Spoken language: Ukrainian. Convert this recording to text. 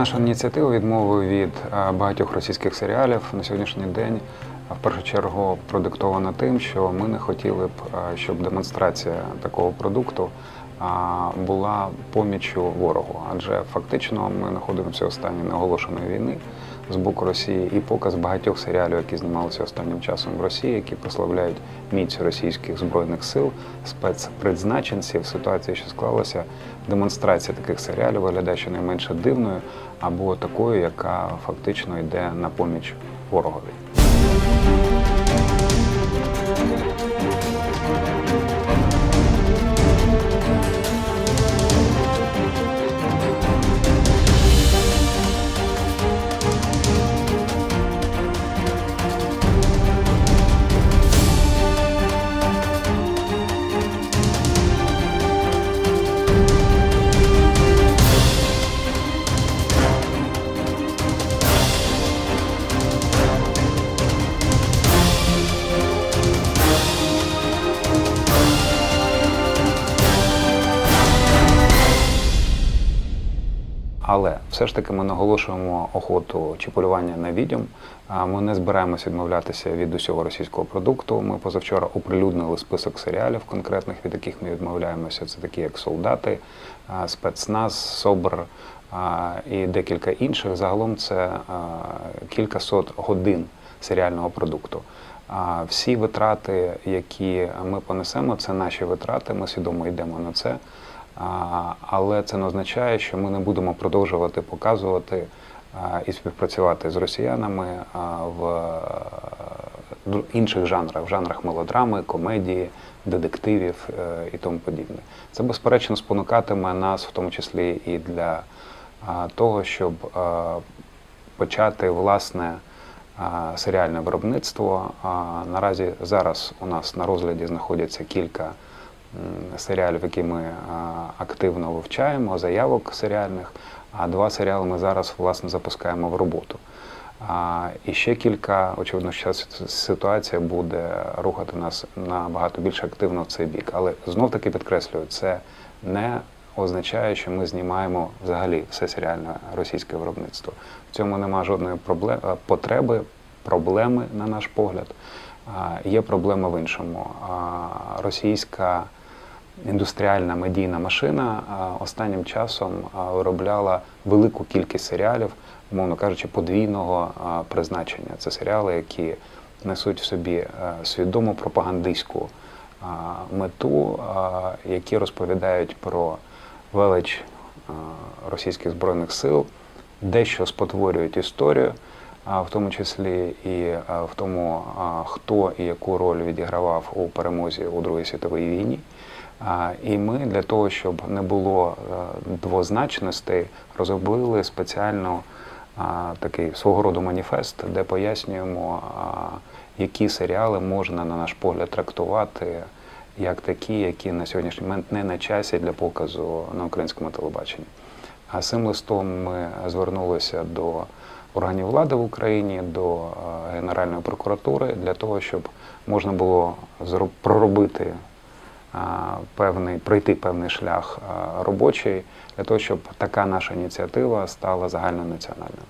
Наша ініціатива відмови від е, багатьох російських серіалів на сьогоднішній день е, в першу чергу продиктована тим, що ми не хотіли б, е, щоб демонстрація такого продукту була поміччю ворогу. Адже фактично ми знаходимося в стані неоголошеної війни з боку Росії і показ багатьох серіалів, які знімалися останнім часом в Росії, які прославляють міць російських збройних сил, спецпризначенців. Ситуація, що склалася, демонстрація таких серіалів виглядає щонайменше дивною або такою, яка фактично йде на поміч ворогові. Але все ж таки ми наголошуємо охоту чи полювання на відьом. Ми не збираємося відмовлятися від усього російського продукту. Ми позавчора оприлюднили список серіалів конкретних, від яких ми відмовляємося. Це такі як солдати, спецназ, СОБР і декілька інших. Загалом це кілька сот годин серіального продукту. Всі витрати, які ми понесемо, це наші витрати. Ми свідомо йдемо на це. Але це не означає, що ми не будемо продовжувати показувати і співпрацювати з росіянами в е, інших жанрах, в жанрах мелодрами, комедії, детективів е, і тому подібне. Це безперечно спонукатиме нас, в тому числі і для того, щоб почати власне серіальне виробництво. Наразі зараз у нас на розгляді знаходяться кілька серіалів, які ми активно вивчаємо, заявок серіальних, а два серіали ми зараз власне запускаємо в роботу. А, І ще кілька, очевидно, що ситуація буде рухати нас набагато більш активно в цей бік. Але знов таки підкреслюю, це не означає, що ми знімаємо взагалі все серіальне російське виробництво. В цьому немає жодної проблеми, потреби, проблеми, на наш погляд. А, Є проблема в іншому. А, Російська індустріальна медійна машина останнім часом виробляла велику кількість серіалів, умовно кажучи, подвійного призначення. Це серіали, які несуть в собі е, свідому пропагандистську мету, які розповідають про велич російських збройних сил, дещо спотворюють історію, в тому числі і в тому, хто і яку роль відігравав у перемозі у Другій світовій війні. І ми для того, щоб не було е, двозначностей, розробили спеціально такий свого роду маніфест, де пояснюємо, які серіали можна, на наш погляд, трактувати як такі, які на сьогоднішній момент не на часі для показу на українському телебаченні. А цим листом ми звернулися до органів влади в Україні, до е, Генеральної прокуратури для того, щоб можна було проробити певний, пройти певний шлях робочий для того, щоб така наша ініціатива стала загальнонаціональною.